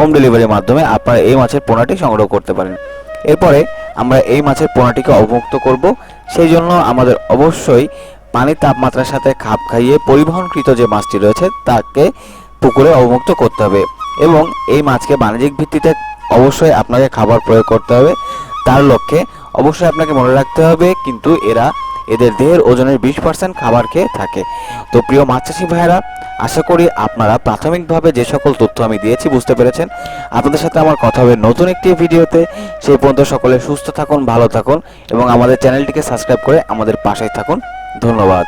Home ডেলিভারির মাধ্যমে আপনারা এই মাছের পোনাটি সংগ্রহ করতে পারেন। এরপরে আমরা এই মাছের পোনাটিকে অবমুক্ত করব। সেই জন্য আমাদের অবশ্যই পানির তাপমাত্রার সাথে খাপ খাইয়ে পরিবহনকৃত যে মাছটি রয়েছে, তাকে পুকুরে অবমুক্ত করতে হবে এবং এই মাছকে বাণিজ্যিক ভিত্তিতে অবশ্যই আপনাকে খাবার প্রয়োগ করতে হবে। তার লক্ষ্যে অবশ্যই আপনাকে মনে রাখতে হবে, কিন্তু এরা এদের দেহের ওজনের বিশ পার্সেন্ট খাবার খেয়ে থাকে। তো প্রিয় মাছ চাষি ভাইয়েরা, আশা করি আপনারা প্রাথমিকভাবে যে সকল তথ্য আমি দিয়েছি বুঝতে পেরেছেন। আপনাদের সাথে আমার কথা হবে নতুন একটি ভিডিওতে। সেই পর্যন্ত সকলে সুস্থ থাকুন, ভালো থাকুন এবং আমাদের চ্যানেলটিকে সাবস্ক্রাইব করে আমাদের পাশেই থাকুন। ধন্যবাদ।